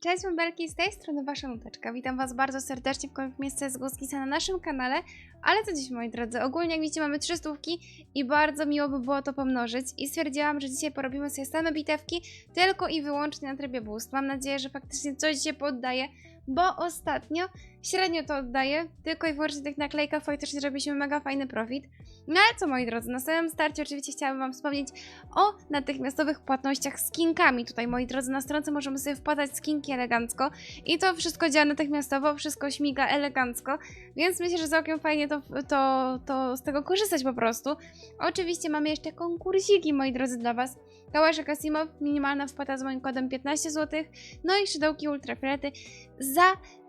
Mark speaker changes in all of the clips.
Speaker 1: Cześć Mobelki, z tej strony Wasza Nuteczka. Witam Was bardzo serdecznie w kolejnym miejscu z Guskisa na naszym kanale. Ale co dziś, moi drodzy? Ogólnie, jak widzicie, mamy trzy stówki i bardzo miło by było to pomnożyć. I stwierdziłam, że dzisiaj porobimy sobie same bitewki, tylko i wyłącznie na trybie boost. Mam nadzieję, że faktycznie coś się poddaje, bo ostatnio średnio to oddaje, tylko i wyłącznie tych naklejkach faktycznie robiliśmy mega fajny profit. No ale co, moi drodzy, na samym starcie oczywiście chciałabym Wam wspomnieć o natychmiastowych płatnościach skinkami. Tutaj, moi drodzy, na stronce możemy sobie wpadać skinki elegancko i to wszystko działa natychmiastowo, wszystko śmiga elegancko, więc myślę, że całkiem fajnie to, to, to z tego korzystać po prostu. Oczywiście mamy jeszcze konkursiki, moi drodzy, dla Was. Kałaszek Asimow, minimalna wpłata z moim kodem 15 zł, no i szydełki ultrafiolety za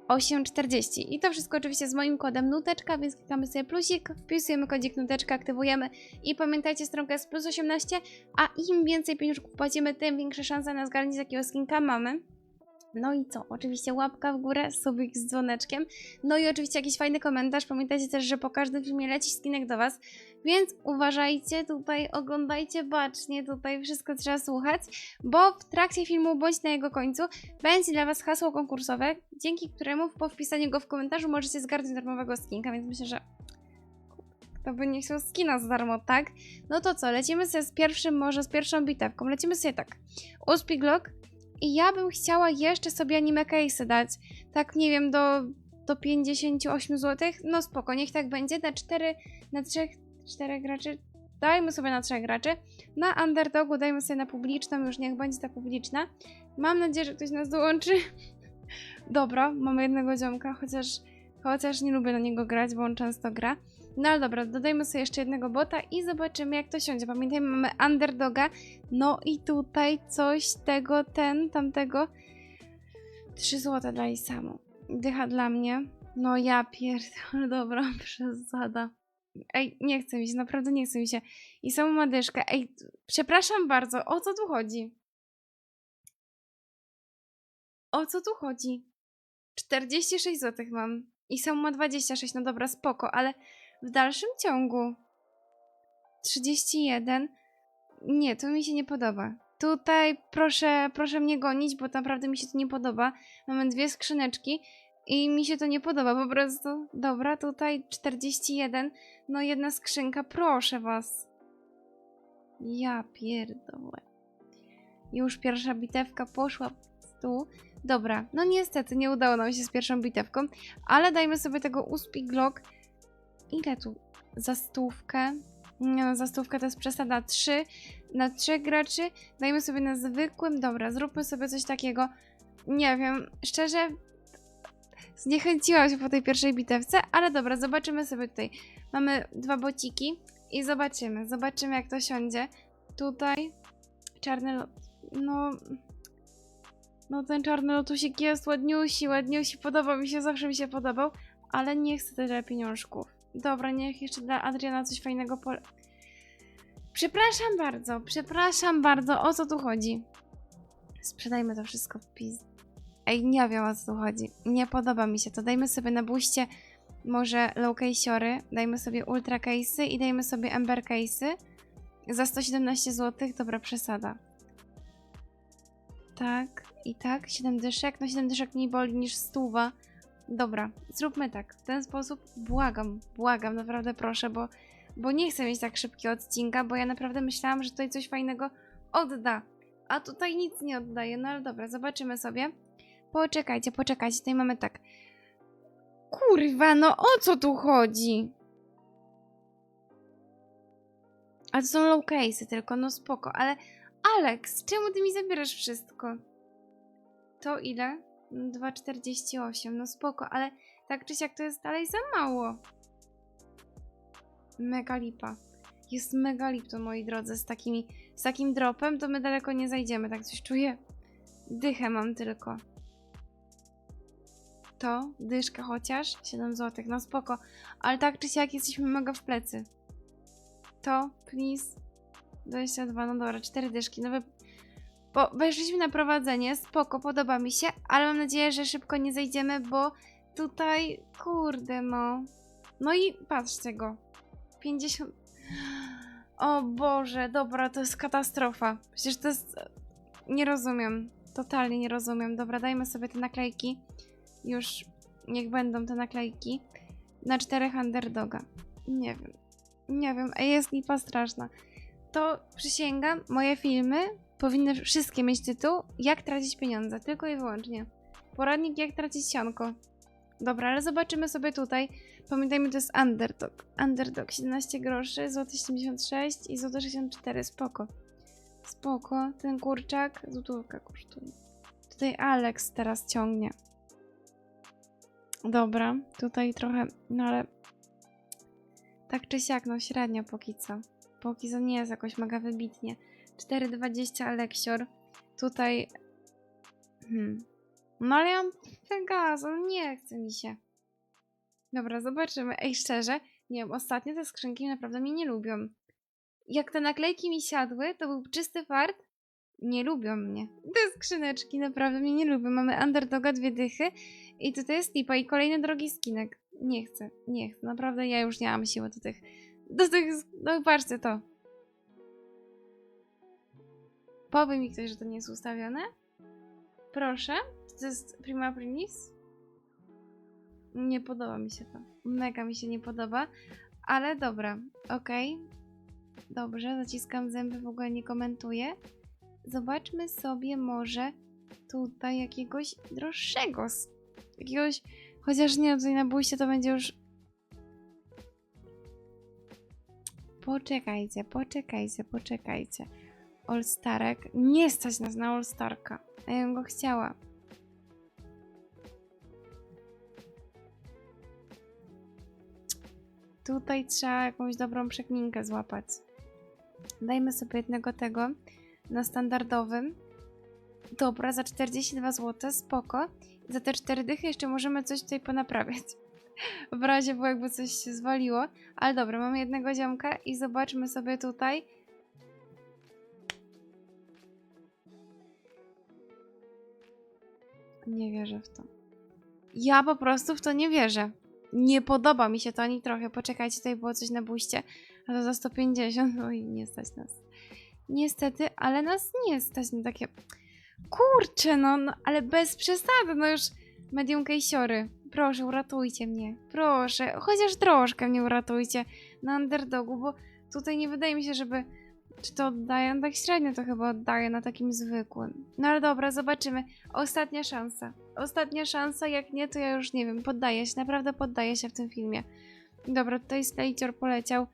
Speaker 1: 8,40. I to wszystko oczywiście z moim kodem nuteczka, więc klikamy sobie plusik, wpisujemy kodzik nuteczka, aktywujemy i pamiętajcie, stronka jest plus 18, a im więcej pieniążków płacimy, tym większa szansa na zgarnięcie takiego skinka mamy. No i co? Oczywiście łapka w górę, subik z dzwoneczkiem. No i oczywiście jakiś fajny komentarz. Pamiętajcie też, że po każdym filmie leci skinek do Was, więc uważajcie tutaj, oglądajcie bacznie, tutaj wszystko trzeba słuchać, bo w trakcie filmu bądź na jego końcu będzie dla Was hasło konkursowe, dzięki któremu po wpisaniu go w komentarzu możecie zgarnąć darmowego skinka, więc myślę, że kto by nie chciał skina za darmo, tak? No to co, lecimy sobie z pierwszym, może z pierwszą bitewką. Lecimy sobie tak. Uspiglock i ja bym chciała jeszcze sobie anime case dać. Tak, nie wiem, do, do 58 zł. No spoko, niech tak będzie. Na 4, na 3, 4 graczy. Dajmy sobie na 3 graczy. Na underdogu dajmy sobie na publiczną, już niech będzie ta publiczna. Mam nadzieję, że ktoś nas dołączy. Dobra, mamy jednego ziomka, chociaż, chociaż nie lubię na niego grać, bo on często gra. No ale dobra, dodajmy sobie jeszcze jednego bota i zobaczymy jak to siądzie. Pamiętajmy, mamy underdoga. No i tutaj coś tego, ten, tamtego. 3 złote dla Isamu. Dycha dla mnie. No ja pierdolę, dobra, przesada. Ej, nie chce mi się, naprawdę nie chce mi się. I samą ma dyszkę. Ej, przepraszam bardzo, o co tu chodzi? O co tu chodzi? 46 zł mam. I ma 26, no dobra, spoko, ale w dalszym ciągu 31. Nie, to mi się nie podoba. Tutaj proszę, proszę mnie gonić, bo naprawdę mi się to nie podoba. Mamy dwie skrzyneczki i mi się to nie podoba po prostu. Dobra, tutaj 41. No jedna skrzynka, proszę was. Ja pierdolę. Już pierwsza bitewka poszła tu. Dobra, no niestety nie udało nam się z pierwszą bitewką, ale dajmy sobie tego Uspi Glock. Ile tu? Za stówkę? Nie no, za stówkę to jest przesada. 3 na 3 graczy. Dajmy sobie na zwykłym. Dobra, zróbmy sobie coś takiego. Nie wiem, szczerze zniechęciłam się po tej pierwszej bitewce, ale dobra, zobaczymy sobie tutaj. Mamy dwa bociki i zobaczymy. Zobaczymy jak to siądzie. Tutaj czarny lot. No... No ten czarny lotusik jest ładniusi, ładniusi, podoba mi się, zawsze mi się podobał, ale nie chcę tyle pieniążków. Dobra, niech jeszcze dla Adriana coś fajnego po... Przepraszam bardzo, przepraszam bardzo, o co tu chodzi? Sprzedajmy to wszystko w pis... Ej, nie wiem o co tu chodzi. Nie podoba mi się to. Dajmy sobie na buście może low case'ory, dajmy sobie ultra case'y i dajmy sobie ember case'y. Za 117 zł, dobra przesada. Tak, i tak, 7 dyszek. No 7 dyszek mniej boli niż stuwa. Dobra, zróbmy tak. W ten sposób błagam, błagam, naprawdę proszę, bo, bo nie chcę mieć tak szybkiego odcinka, bo ja naprawdę myślałam, że tutaj coś fajnego odda. A tutaj nic nie oddaje. No ale dobra, zobaczymy sobie. Poczekajcie, poczekajcie. Tutaj mamy tak. Kurwa, no o co tu chodzi? A to są low case'y tylko, no spoko, ale Alex, czemu ty mi zabierasz wszystko? To ile? 2,48, no spoko, ale tak czy siak to jest dalej za mało. Mega lipa. Jest mega lip to, moi drodzy, z, takimi, z takim dropem to my daleko nie zajdziemy, tak coś czuję. Dychę mam tylko. To, dyszka chociaż, 7 zł, no spoko. Ale tak czy siak jesteśmy mega w plecy. To, please. 22, no dobra, 4 dyszki, no wy... Bo weszliśmy na prowadzenie, spoko, podoba mi się, ale mam nadzieję, że szybko nie zejdziemy, bo tutaj, kurde no. No i patrzcie go. 50... O Boże, dobra, to jest katastrofa. Przecież to jest... Nie rozumiem. Totalnie nie rozumiem. Dobra, dajmy sobie te naklejki. Już niech będą te naklejki. Na czterech underdoga. Nie wiem. Nie wiem, jest lipa straszna. To przysięgam, moje filmy powinny wszystkie mieć tytuł Jak tracić pieniądze, tylko i wyłącznie. Poradnik jak tracić sianko. Dobra, ale zobaczymy sobie tutaj. Pamiętajmy, to jest underdog. Underdog 17 groszy, złoty 76 i złoty 64. Spoko. Spoko. Ten kurczak złotówka kosztuje. Tutaj Alex teraz ciągnie. Dobra, tutaj trochę, no ale tak czy siak, no średnio póki co. Póki co nie jest jakoś mega wybitnie. 4,20 Aleksior. Tutaj... Hmm. No ale ja mam no nie chce mi się. Dobra, zobaczymy. Ej, szczerze, nie wiem, ostatnio te skrzynki naprawdę mnie nie lubią. Jak te naklejki mi siadły, to był czysty fart. Nie lubią mnie. Te skrzyneczki naprawdę mnie nie lubią. Mamy underdoga, dwie dychy i tutaj jest lipa i kolejny drogi skinek. Nie chcę, nie chcę. Naprawdę ja już nie mam siły do tych... Do tych... No patrzcie to. Powie mi ktoś, że to nie jest ustawione? Proszę. To jest prima primis? Nie podoba mi się to. Mega mi się nie podoba. Ale dobra, okej. Dobrze, zaciskam zęby, w ogóle nie komentuję. Zobaczmy sobie może tutaj jakiegoś droższego. Jakiegoś... Chociaż nie, tutaj na bójście to będzie już... Poczekajcie, poczekajcie, poczekajcie. All-Starek. Nie stać nas na All-Starka. A ja bym go chciała. Tutaj trzeba jakąś dobrą przekminkę złapać. Dajmy sobie jednego tego na standardowym. Dobra, za 42 zł, spoko. Za te 4 dychy jeszcze możemy coś tutaj ponaprawiać. W razie, bo jakby coś się zwaliło. Ale dobra, mamy jednego ziomka i zobaczmy sobie tutaj. Nie wierzę w to. Ja po prostu w to nie wierzę. Nie podoba mi się to ani trochę. Poczekajcie, tutaj było coś na buście. A to za 150, no i nie stać nas. Niestety, ale nas nie stać na takie... Kurczę, no, no ale bez przesady, no już medium kejsiory. Proszę, uratujcie mnie. Proszę, chociaż troszkę mnie uratujcie na underdogu, bo tutaj nie wydaje mi się, żeby... Czy to oddaję? No tak średnio to chyba oddaję na takim zwykłym. No ale dobra, zobaczymy. Ostatnia szansa. Ostatnia szansa, jak nie, to ja już nie wiem. Poddaję się, naprawdę poddaję się w tym filmie. Dobra, tutaj Slater poleciał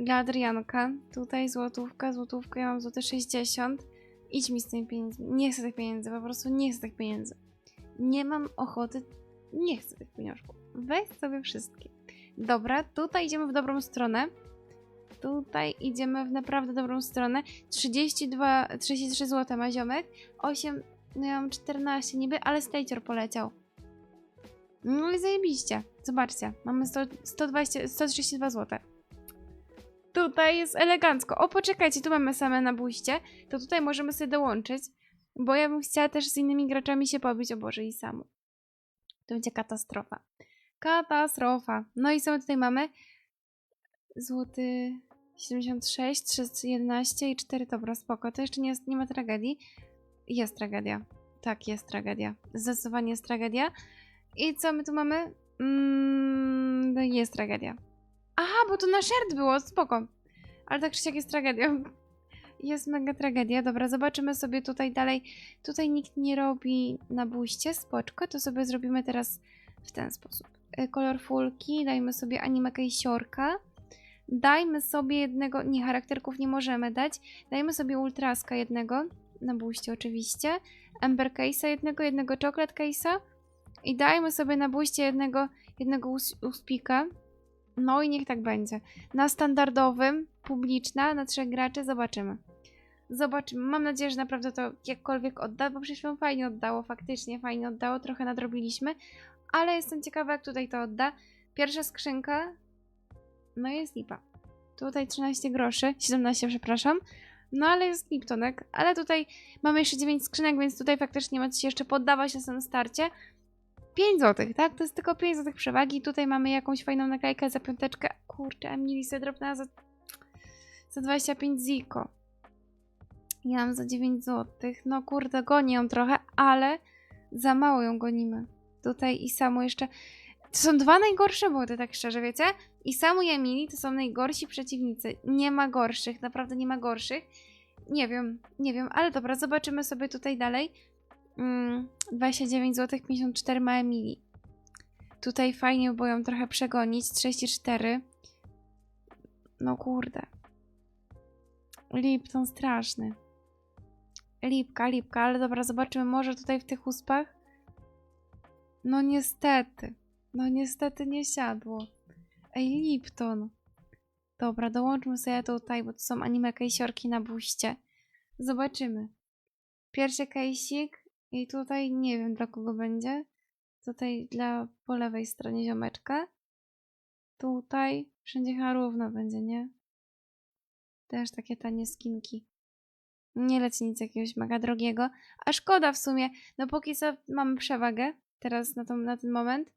Speaker 1: dla Adrianka. Tutaj złotówka, złotówka, ja mam złote 60. Idź mi z tymi pieniędzmi. Nie chcę tych pieniędzy, po prostu nie chcę tych pieniędzy. Nie mam ochoty, nie chcę tych pieniążków. Weź sobie wszystkie. Dobra, tutaj idziemy w dobrą stronę. Tutaj idziemy w naprawdę dobrą stronę. 32, 33 zł ma ziomek. 8, no ja mam 14 niby, ale Slater poleciał. No i zajebiście. Zobaczcie, mamy 100, 120, 132 zł. Tutaj jest elegancko. O, poczekajcie, tu mamy same na buście. To tutaj możemy sobie dołączyć. Bo ja bym chciała też z innymi graczami się pobić. O Boże, i samu. To będzie katastrofa. Katastrofa. No i co my tutaj mamy? Złoty 76, 311 i 4. Dobra, spoko. To jeszcze nie, jest, nie ma tragedii. Jest tragedia. Tak, jest tragedia. Zdecydowanie jest tragedia. I co my tu mamy? Mm, no jest tragedia. Aha, bo to na shert było, spoko. Ale tak czy siak jest tragedią. Jest mega tragedia. Dobra, zobaczymy sobie tutaj dalej. Tutaj nikt nie robi na buście, spoczko. To sobie zrobimy teraz w ten sposób. Y, Kolorfulki, dajmy sobie anime kejsiorka. Dajmy sobie jednego, nie, charakterków nie możemy dać. Dajmy sobie ultraska jednego, na buście oczywiście. Ember case'a jednego, jednego chocolate case'a. I dajmy sobie na buście jednego, jednego us- uspika. No i niech tak będzie. Na standardowym, publiczna, na trzech graczy, zobaczymy. Zobaczymy. Mam nadzieję, że naprawdę to jakkolwiek odda, bo przecież fajnie oddało, faktycznie fajnie oddało, trochę nadrobiliśmy, ale jestem ciekawa, jak tutaj to odda. Pierwsza skrzynka, no jest lipa. Tutaj 13 groszy, 17 przepraszam, no ale jest Liptonek, ale tutaj mamy jeszcze 9 skrzynek, więc tutaj faktycznie ma co się jeszcze poddawać na samym starcie. 5 zł, tak? To jest tylko 5 zł przewagi. Tutaj mamy jakąś fajną naklejkę za piąteczkę. Kurczę, Emily sobie drobna za, za 25 ziko. Ja mam za 9 zł. No kurde, gonię ją trochę, ale za mało ją gonimy. Tutaj i Samu jeszcze... To są dwa najgorsze body, tak szczerze, wiecie? I Samu i to są najgorsi przeciwnicy. Nie ma gorszych, naprawdę nie ma gorszych. Nie wiem, nie wiem, ale dobra, zobaczymy sobie tutaj dalej. Mm, 29 zł 54 ma Emily. Tutaj fajnie, bo ją trochę przegonić. 34. No kurde. Lipton straszny. Lipka, lipka, ale dobra, zobaczymy. Może tutaj w tych uspach? No niestety. No niestety nie siadło. Ej, Lipton. Dobra, dołączmy sobie tutaj, bo to są anime kejsiorki na buście. Zobaczymy. Pierwszy kejsik i tutaj nie wiem dla kogo będzie. Tutaj dla po lewej stronie ziomeczka. Tutaj wszędzie chyba równo będzie, nie? Też takie tanie skinki. Nie leci nic jakiegoś mega drogiego. A szkoda w sumie. No póki co mamy przewagę. Teraz na, tą, na ten moment.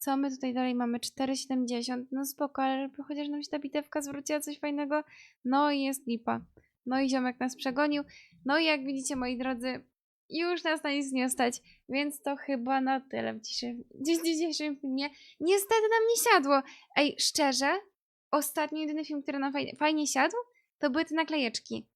Speaker 1: Co my tutaj dalej mamy? 4,70. No spoko, ale chociaż nam się ta bitewka zwróciła coś fajnego. No i jest lipa. No i ziomek nas przegonił. No i jak widzicie, moi drodzy, już nas na nic nie stać. Więc to chyba na tyle w dzisiejszym, w dzisiejszym filmie. Niestety nam nie siadło. Ej, szczerze, ostatni jedyny film, który nam fajnie, fajnie siadł, to były te naklejeczki.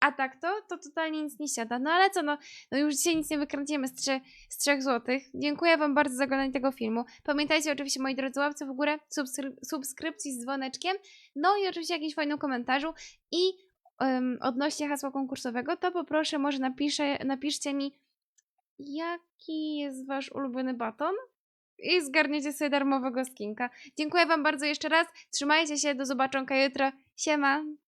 Speaker 1: A tak to, to totalnie nic nie siada. No ale co, no, no już dzisiaj nic nie wykręcimy z, trzy, z 3 złotych. Dziękuję Wam bardzo za oglądanie tego filmu. Pamiętajcie oczywiście, moi drodzy, łapce w górę, subskry subskrypcji z dzwoneczkiem, no i oczywiście jakimś fajnym komentarzu. I um, odnośnie hasła konkursowego, to poproszę, może napiszcie mi, jaki jest Wasz ulubiony baton? I zgarniecie sobie darmowego skinka. Dziękuję Wam bardzo jeszcze raz. Trzymajcie się, do zobaczonka jutro. Siema!